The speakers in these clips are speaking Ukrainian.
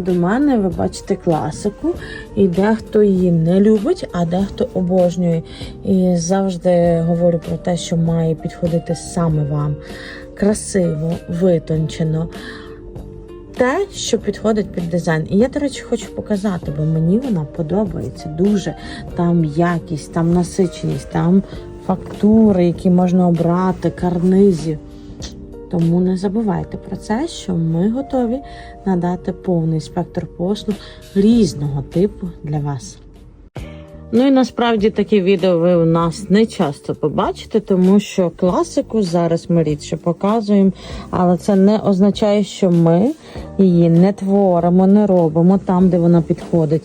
До мене ви бачите класику, і дехто її не любить, а дехто обожнює. І завжди говорю про те, що має підходити саме вам. Красиво, витончено. Те, що підходить під дизайн. І я, до речі, хочу показати, бо мені вона подобається дуже. Там якість, там насиченість, там фактури, які можна обрати, карнизів. Тому не забувайте про це, що ми готові надати повний спектр послуг різного типу для вас. Ну і насправді такі відео ви у нас не часто побачите, тому що класику зараз ми рідше показуємо, але це не означає, що ми її не творимо, не робимо там, де вона підходить.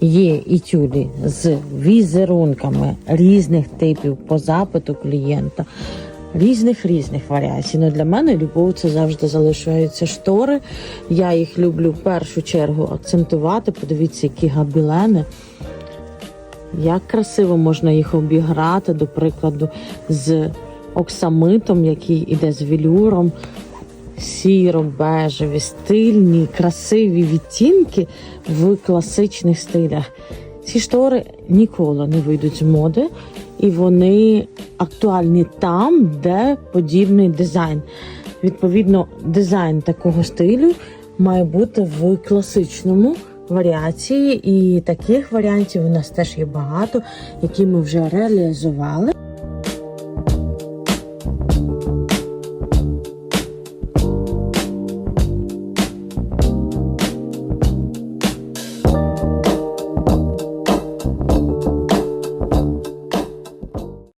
Є і тюлі з візерунками різних типів по запиту клієнта. Різних різних варіацій. Ну для мене любов це завжди залишаються штори. Я їх люблю в першу чергу акцентувати. Подивіться, які габілени. Як красиво можна їх обіграти, до прикладу, з оксамитом, який іде з велюром, сіро-бежеві, стильні, красиві відтінки в класичних стилях. Ці штори ніколи не вийдуть з моди, і вони актуальні там, де подібний дизайн. Відповідно, дизайн такого стилю має бути в класичному варіації, і таких варіантів у нас теж є багато, які ми вже реалізували.